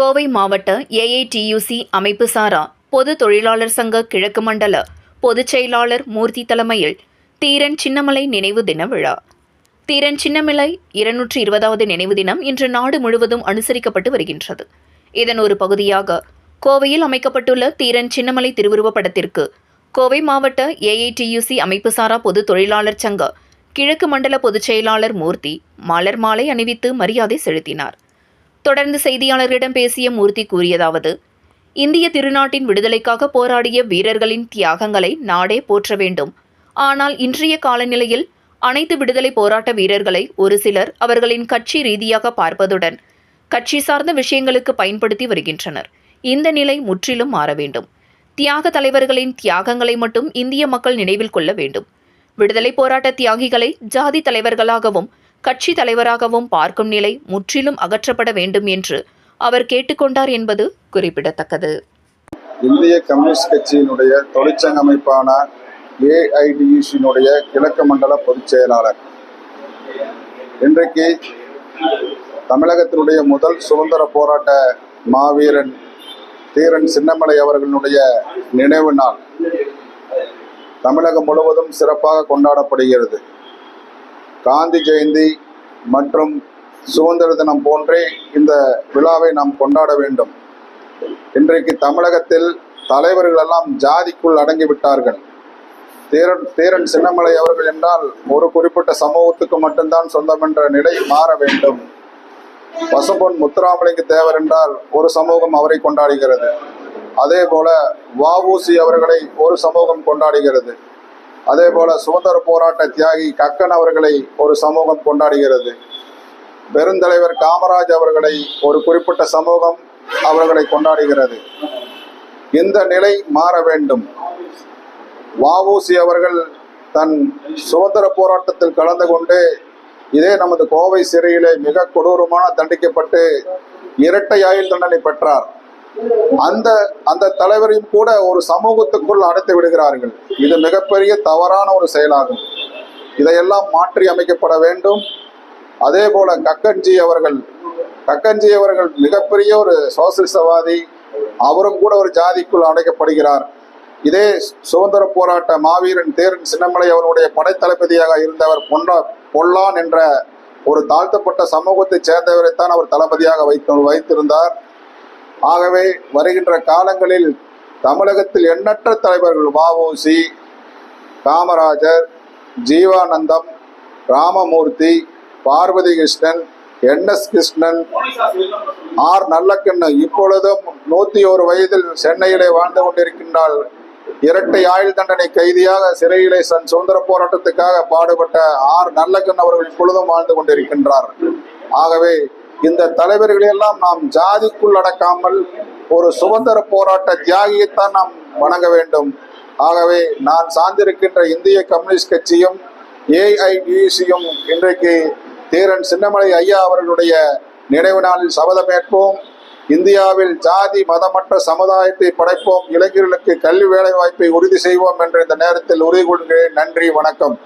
கோவை மாவட்ட ஏஐடியூசி அமைப்பு சாரா பொது தொழிலாளர் சங்க கிழக்கு மண்டல பொதுச் செயலாளர் மூர்த்தி தலைமையில் தீரன் சின்னமலை நினைவு தின விழா. தீரன் சின்னமலை இருநூற்றி இருபதாவது நினைவு தினம் இன்று நாடு முழுவதும் அனுசரிக்கப்பட்டு வருகின்றது. இதன் ஒரு பகுதியாக கோவையில் அமைக்கப்பட்டுள்ள தீரன் சின்னமலை திருவுருவப் படத்திற்கு கோவை மாவட்ட ஏஐடியூசி அமைப்பு சாரா பொது தொழிலாளர் சங்க கிழக்கு மண்டல பொதுச் செயலாளர் மூர்த்தி மலர் மாலை அணிவித்து மரியாதை செலுத்தினார். தொடர்ந்து செய்தியாளர்களிடம் பேசிய மூர்த்தி கூறியதாவது இந்திய திருநாட்டின் விடுதலைக்காக போராடிய வீரர்களின் தியாகங்களை நாடே போற்ற வேண்டும். ஆனால் இன்றைய காலநிலையில் அனைத்து விடுதலை போராட்ட வீரர்களை ஒரு சிலர் அவர்களின் கட்சி ரீதியாக பார்ப்பதுடன் கட்சி சார்ந்த விஷயங்களுக்கு பயன்படுத்தி வருகின்றனர். இந்த நிலை முற்றிலும் மாற வேண்டும். தியாக தலைவர்களின் தியாகங்களை மட்டும் இந்திய மக்கள் நினைவில் கொள்ள வேண்டும். விடுதலை போராட்ட தியாகிகளை ஜாதி தலைவர்களாகவும் கட்சி தலைவராகவும் பார்க்கும் நிலை முற்றிலும் அகற்றப்பட வேண்டும் என்று அவர் கேட்டுக்கொண்டார் என்பது குறிப்பிடத்தக்கது. இந்திய கம்யூனிஸ்ட் கட்சியினுடைய தொழிற்சங்க அமைப்பான ஏஐடியூசியினுடைய கிழக்கு மண்டல பொதுச் செயலாளர். இன்றைக்கு தமிழகத்தினுடைய முதல் சுதந்திர போராட்ட மாவீரன் தீரன் சின்னமலை அவர்களுடைய நினைவு நாள் தமிழகம் முழுவதும் சிறப்பாக கொண்டாடப்படுகிறது. காந்தி ஜெயந்தி மற்றும் சுதந்திர தினம் போன்றே இந்த விழாவை நாம் கொண்டாட வேண்டும். இன்றைக்கு தமிழகத்தில் தலைவர்களெல்லாம் ஜாதிக்குள் அடங்கி விட்டார்கள். தேரன் சின்னமலை அவர்கள் என்றால் ஒரு குறிப்பிட்ட சமூகத்துக்கு மட்டும்தான் சொந்தம் என்ற நிலை மாற வேண்டும். பசும்பொன் முத்துராமலிங்க தேவர் என்றால் ஒரு சமூகம் அவரை கொண்டாடுகிறது. அதே போல வஉசி அவர்களை ஒரு சமூகம் கொண்டாடுகிறது. அதே போல சுதந்திர போராட்ட தியாகி கக்கன் அவர்களை ஒரு சமூகம் கொண்டாடுகிறது. பெருந்தலைவர் காமராஜ் அவர்களை ஒரு குறிப்பிட்ட சமூகம் அவர்களை கொண்டாடுகிறது. இந்த நிலை மாற வேண்டும். வஉசி அவர்கள் தன் சுதந்திர போராட்டத்தில் கலந்து கொண்டு இதே நமது கோவை சிறையிலே மிக கொடூரமான தண்டிக்கப்பட்டு இரட்டை ஆயுள் தண்டனை பெற்றார். அந்த அந்த தலைவரையும் கூட ஒரு சமூகத்துக்குள் அடைத்து விடுகிறார்கள். இது மிகப்பெரிய தவறான ஒரு செயலாகும். இதையெல்லாம் மாற்றி அமைக்கப்பட வேண்டும். அதே போல கக்கன்ஜி அவர்கள் கக்கன்ஜி அவர்கள் மிகப்பெரிய ஒரு சோசியலிசவாதி. அவரும் கூட ஒரு ஜாதிக்குள் அடைக்கப்படுகிறார். இதே சுதந்திர போராட்ட மாவீரன் தேரன் சின்னமலை அவருடைய படைத்தளபதியாக இருந்தவர் பொன்னா பொல்லான் என்ற ஒரு தாழ்த்தப்பட்ட சமூகத்தைச் சேர்ந்தவரைத்தான் அவர் தளபதியாக வைத்து வைத்திருந்தார். ஆகவே வருகின்ற காலங்களில் தமிழகத்தில் எண்ணற்ற தலைவர்கள் VOC Kamarajar Jeevanandam Ramamurthy Parvathi Krishnan N S Krishnan R. Nallakannan இப்பொழுதும் நூத்தி ஒரு வயதில் சென்னையிலே வாழ்ந்து கொண்டிருக்கின்றால் இரட்டை ஆயுள் தண்டனை கைதியாக சிறையிலே சன் சுதந்திர போராட்டத்துக்காக பாடுபட்ட ஆர். நல்லக்கண் அவர்கள் இப்பொழுதும் வாழ்ந்து கொண்டிருக்கின்றார். ஆகவே இந்த தலைவர்களையெல்லாம் நாம் ஜாதிக்குள் அடக்காமல் ஒரு சுதந்திர போராட்ட தியாகியைத்தான் நாம் வணங்க வேண்டும். ஆகவே நான் சார்ந்திருக்கின்ற இந்திய கம்யூனிஸ்ட் கட்சியும் ஏஐடிசியும் இன்றைக்கு தீரன் சின்னமலை ஐயா அவர்களுடைய நினைவு நாளில் சபதமேற்போம் இந்தியாவில் ஜாதி மதமற்ற சமுதாயத்தை படைப்போம். இளைஞர்களுக்கு கல்வி வேலை வாய்ப்பை உறுதி செய்வோம் என்று இந்த நேரத்தில் உறுதி கொள்கிறேன் நன்றி வணக்கம்.